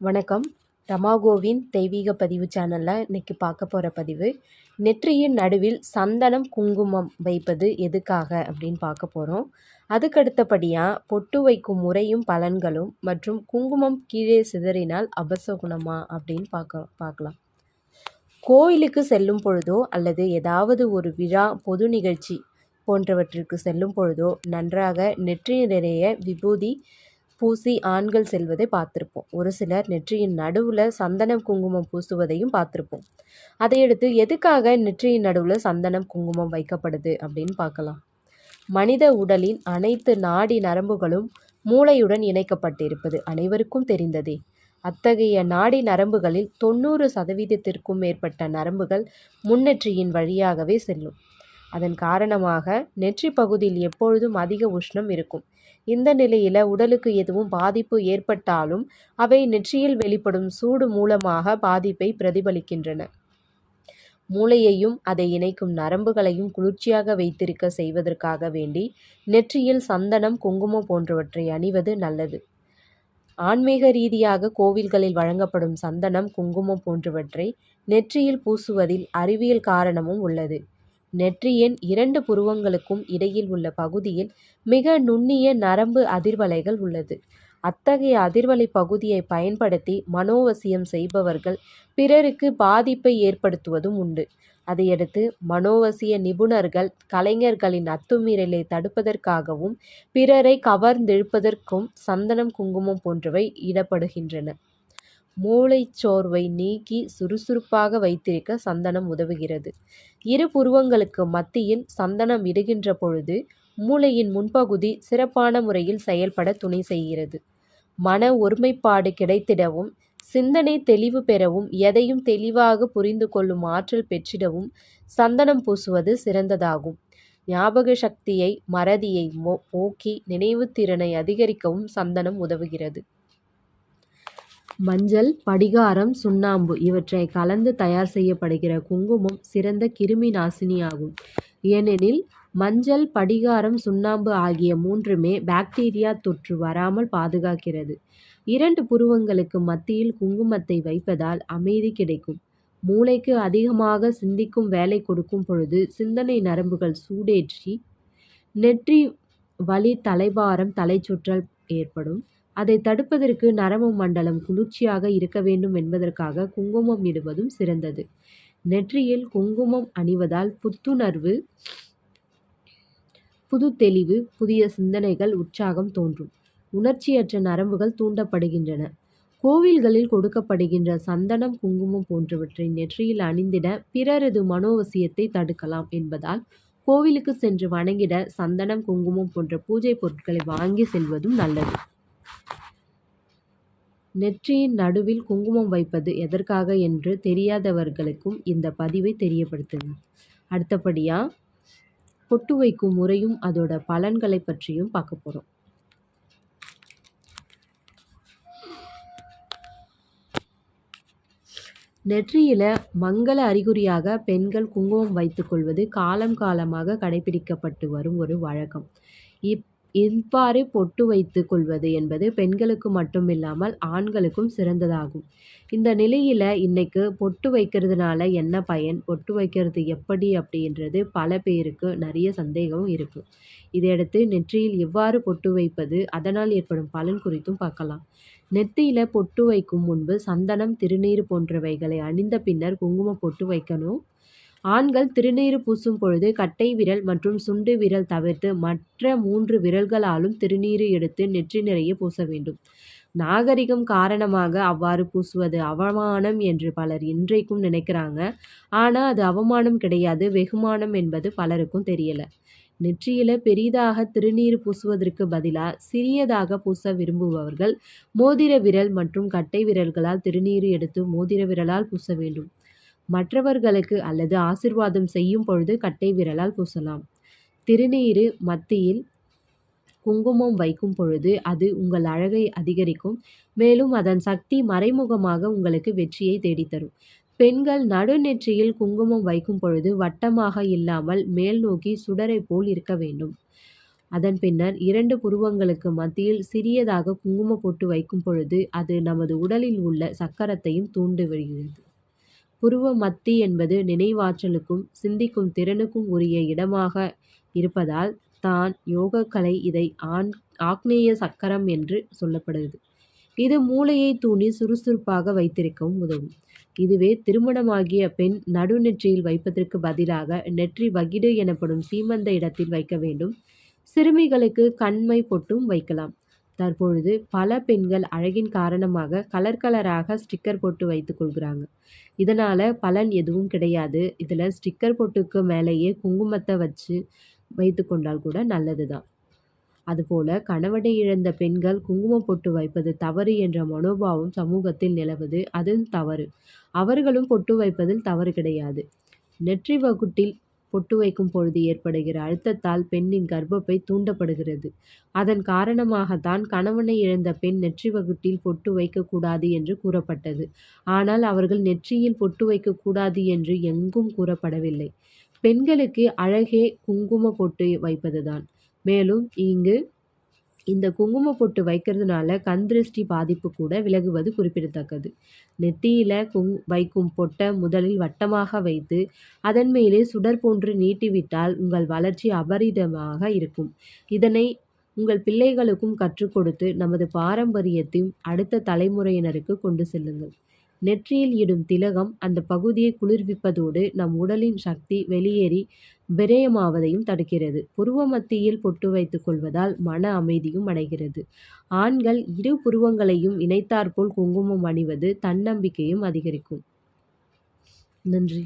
வணக்கம். ரமாகோவின் தெய்வீக பதிவு சேனலில் இன்றைக்கி பார்க்க போகிற பதிவு நெற்றியின் நடுவில் சந்தனம் குங்குமம் வைப்பது எதுக்காக அப்படின்னு பார்க்க போகிறோம் அதுக்கடுத்தபடியாக பொட்டு வைக்கும் முறையும் பலன்களும் மற்றும் குங்குமம் கீழே சிதறினால் அபசகுணமா அப்படின்னு பார்க்க பார்க்கலாம். கோயிலுக்கு செல்லும் பொழுதோ அல்லது ஏதாவது ஒரு விழா பொது நிகழ்ச்சி போன்றவற்றிற்கு செல்லும் பொழுதோ நன்றாக நெற்றி நிறைய விபூதி பூசி ஆண்கள் செல்வதை பார்த்துருப்போம். ஒரு சிலர் நெற்றியின் நடுவில் சந்தனம் குங்குமம் பூசுவதையும் பார்த்துருப்போம். அதையடுத்து எதுக்காக நெற்றியின் நடுவில் சந்தனம் குங்குமம் வைக்கப்படுது? அப்படின்னு பார்க்கலாம். மனித உடலின் அனைத்து நாடி நரம்புகளும் மூளையுடன் இணைக்கப்பட்டிருப்பது அனைவருக்கும் தெரிந்ததே. அத்தகைய நாடி நரம்புகளில் தொண்ணூறு சதவீதத்திற்கும் மேற்பட்ட நரம்புகள் முன்னெற்றியின் வழியாகவே செல்லும். அதன் காரணமாக நெற்றி பகுதியில் எப்பொழுதும் அதிக உஷ்ணம் இருக்கும். இந்த நிலையில் உடலுக்கு எதுவும் பாதிப்பு ஏற்பட்டாலும் அவை நெற்றியில் வெளிப்படும் சூடு மூலமாக பாதிப்பை பிரதிபலிக்கின்றன. மூளையையும் அதை இணைக்கும் நரம்புகளையும் குளிர்ச்சியாக வைத்திருக்க செய்வதற்காக வேண்டி நெற்றியில் சந்தனம் குங்குமம் போன்றவற்றை அணிவது நல்லது. ஆன்மீக ரீதியாக கோவில்களில் வழங்கப்படும் சந்தனம் குங்குமம் போன்றவற்றை நெற்றியில் பூசுவதில் அறிவியல் காரணமும் உள்ளது. நெற்றியின் இரண்டு புருவங்களுக்கும் இடையில் உள்ள பகுதியில் மிக நுண்ணிய நரம்பு அதிர்வலைகள் உள்ளது. அத்தகைய அதிர்வலை பகுதியை பயன்படுத்தி மனோவசியம் செய்பவர்கள் பிறருக்கு பாதிப்பை ஏற்படுத்துவதும் உண்டு. அதையடுத்து மனோவசிய நிபுணர்கள் கலைஞர்களின் அத்துமீறலை தடுப்பதற்காகவும் பிறரை கவர்ந்தெழுப்பதற்கும் சந்தனம் குங்குமம் போன்றவை இடப்படுகின்றன. மூளைச்சோர்வை நீக்கி சுறுசுறுப்பாக வைத்திருக்க சந்தனம் உதவுகிறது. இரு புருவங்களுக்கு மத்தியில் சந்தனம் இடுகின்ற பொழுது மூளையின் முன்பகுதி சிறப்பான முறையில் செயல்பட துணை செய்கிறது. மன ஒருமைப்பாடு கிடைத்திடவும் சிந்தனை தெளிவு பெறவும் எதையும் தெளிவாக புரிந்து கொள்ளும் ஆற்றல் பெற்றிடவும் சந்தனம் பூசுவது சிறந்ததாகும். ஞாபக சக்தியை மறதியை போக்கி நினைவு திறனை அதிகரிக்கவும் சந்தனம் உதவுகிறது. மஞ்சள் படிகாரம் சுண்ணாம்பு இவற்றை கலந்து தயார் செய்யப்படுகிற குங்குமம் சிறந்த கிருமி நாசினியாகும். ஏனெனில் மஞ்சள் படிகாரம் சுண்ணாம்பு ஆகிய மூன்றுமே பாக்டீரியா தொற்று வராமல் பாதுகாக்கிறது. இரண்டு புருவங்களுக்கு மத்தியில் குங்குமத்தை வைப்பதால் அமைதி கிடைக்கும். மூளைக்கு அதிகமாக சிந்திக்கும் வேலை கொடுக்கும் பொழுது சிந்தனை நரம்புகள் சூடேற்றி நெற்றி வலி தலைபாரம் தலைச்சுற்றல் ஏற்படும். அதை தடுப்பதற்கு நரம்பு மண்டலம் குளிர்ச்சியாக இருக்க வேண்டும் என்பதற்காக குங்குமம் இடுவதும் சிறந்தது. நெற்றியில் குங்குமம் அணிவதால் புத்துணர்வு புது தெளிவு புதிய சிந்தனைகள் உற்சாகம் தோன்றும். உணர்ச்சியற்ற நரம்புகள் தூண்டப்படுகின்றன. கோவில்களில் கொடுக்கப்படுகின்ற சந்தனம் குங்குமம் போன்றவற்றை நெற்றியில் அணிந்திட பிறரது மனோவசியத்தை தடுக்கலாம் என்பதால் கோவிலுக்கு சென்று வணங்கிட சந்தனம் குங்குமம் போன்ற பூஜை பொருட்களை வாங்கி செல்வதும் நல்லது. நெற்றியின் நடுவில் குங்குமம் வைப்பது எதற்காக என்று தெரியாதவர்களுக்கும் இந்த பதிவை தெரியப்படுத்துங்க. அடுத்தபடியாக பொட்டு வைக்கும் முறையும் அதோட பலன்களை பற்றியும் பார்க்க போகிறோம் நெற்றியில மங்கள அறிகுறியாக பெண்கள் குங்குமம் வைத்துக்கொள்வது காலம் காலமாக கடைபிடிக்கப்பட்டு வரும் ஒரு வழக்கம். இப் எவ்வாறு பொட்டு வைத்து கொள்வது என்பது பெண்களுக்கு மட்டுமில்லாமல் ஆண்களுக்கும் சிறந்ததாகும். இந்த நிலையில் இன்னைக்கு பொட்டு வைக்கிறதுனால என்ன பயன்? பொட்டு வைக்கிறது எப்படி அப்படின்றது பல பேருக்கு நிறைய சந்தேகம் இருக்குது இதையடுத்து நெற்றியில் எவ்வாறு பொட்டு வைப்பது? அதனால் ஏற்படும் பலன் குறித்தும் பார்க்கலாம். நெத்தியில் பொட்டு வைக்கும் முன்பு சந்தனம் திருநீர் போன்றவைகளை அணிந்த பின்னர் குங்குமம் பொட்டு வைக்கணும். ஆண்கள் திருநீறு பூசும் பொழுது கட்டை விரல் மற்றும் சுண்டு விரல் தவிர்த்து மற்ற மூன்று விரல்களாலும் திருநீறு எடுத்து நெற்றி நிறைய பூச வேண்டும். நாகரிகம் காரணமாக அவ்வாறு பூசுவது அவமானம் என்று பலர் இன்றைக்கும் நினைக்கிறாங்க. ஆனால் அது அவமானம் கிடையாது வெகுமானம் என்பது பலருக்கும் தெரியல. நெற்றியில பெரிதாக திருநீர் பூசுவதற்கு பதிலாக சிறியதாக பூச விரும்புபவர்கள் மோதிர விரல் மற்றும் கட்டை விரல்களால் திருநீர் எடுத்து மோதிர விரலால் பூச வேண்டும். மற்றவர்களுக்கு அல்லது ஆசிர்வாதம் செய்யும் பொழுது கட்டை விரலால் பூசலாம். திருநீரு மத்தியில் குங்குமம் வைக்கும் பொழுது அது உங்கள் அழகை அதிகரிக்கும் மேலும் அதன் சக்தி மறைமுகமாக உங்களுக்கு வெற்றியை தேடித்தரும். பெண்கள் நடுநெற்றியில் குங்குமம் வைக்கும் பொழுது வட்டமாக இல்லாமல் மேல் நோக்கி சுடரை போல் இருக்க வேண்டும். அதன் பின்னர் இரண்டு புருவங்களுக்கு மத்தியில் சிறியதாக குங்கும போட்டு வைக்கும் பொழுது அது நமது உடலில் உள்ள சக்கரத்தையும் தூண்டு விடுகிறது புருவ மத்தி என்பது நினைவாற்றலுக்கும் சிந்திக்கும் திறனுக்கும் உரிய இடமாக இருப்பதால் தான் யோகக்கலை இதை ஆண் ஆக்னேய சக்கரம் என்று சொல்லப்படுகிறது. இது மூளையை தூண்டி சுறுசுறுப்பாக வைத்திருக்கவும் உதவும். இதுவே திருமணமாகிய பெண் நடுநெற்றியில் வைப்பதற்கு பதிலாக நெற்றி வகிடு எனப்படும் சீமந்த இடத்தில் வைக்க வேண்டும். சிறுமிகளுக்கு கண்மை பொட்டும் வைக்கலாம். தற்பொழுது பல பெண்கள் அழகின் காரணமாக கலர் கலராக ஸ்டிக்கர் போட்டு வைத்துக் கொள்கிறாங்க. இதனால் பலன் எதுவும் கிடையாது. இதில் ஸ்டிக்கர் பொட்டுக்கு மேலேயே குங்குமத்தை வச்சு வைத்து கொண்டால் கூட நல்லது தான் அதுபோல கணவனை இழந்த பெண்கள் குங்குமம் பொட்டு வைப்பது தவறு என்ற மனோபாவம் சமூகத்தில் நிலவுது. அது தவறு. அவர்களும் பொட்டு வைப்பதில் தவறு கிடையாது. நெற்றி வகுட்டில் பொட்டு வைக்கும் பொழுது ஏற்படுகிற அழுத்தத்தால் பெண்ணின் கர்ப்பப்பை தூண்டப்படுகிறது. அதன் காரணமாகத்தான் கணவனை இழந்த பெண் நெற்றி வகுட்டில் பொட்டு வைக்கக்கூடாது என்று கூறப்பட்டது. ஆனால் அவர்கள் நெற்றியில் பொட்டு வைக்கக்கூடாது என்று எங்கும் கூறப்படவில்லை. பெண்களுக்கு அழகே குங்கும பொட்டு வைப்பதுதான். மேலும் இங்கு இந்த குங்கும பொட்டு வைக்கிறதுனால கண் திருஷ்டி பாதிப்பு கூட விலகுவது குறிப்பிடத்தக்கது. நெத்தியில குங் வைக்கும் பொட்டை முதலில் வட்டமாக வைத்து அதன் மேலே சுடர் போன்று நீட்டிவிட்டால் உங்கள் வளர்ச்சி அபரிதமாக இருக்கும். இதனை உங்கள் பிள்ளைகளுக்கும் கற்றுக் கொடுத்து நமது பாரம்பரியத்தையும் அடுத்த தலைமுறையினருக்கு கொண்டு செல்லுங்கள். நெற்றியில் இடும் திலகம் அந்த பகுதியை குளிர்விப்பதோடு நம் உடலின் சக்தி வெளியேறி விரயமாவதையும் தடுக்கிறது. புருவ மத்தியில் பொட்டு வைத்துக் கொள்வதால் மன அமைதியும் அடைகிறது. ஆண்கள் இரு புருவங்களையும் இணைத்தாற்போல் குங்குமம் அணிவது தன்னம்பிக்கையும் அதிகரிக்கும். நன்றி.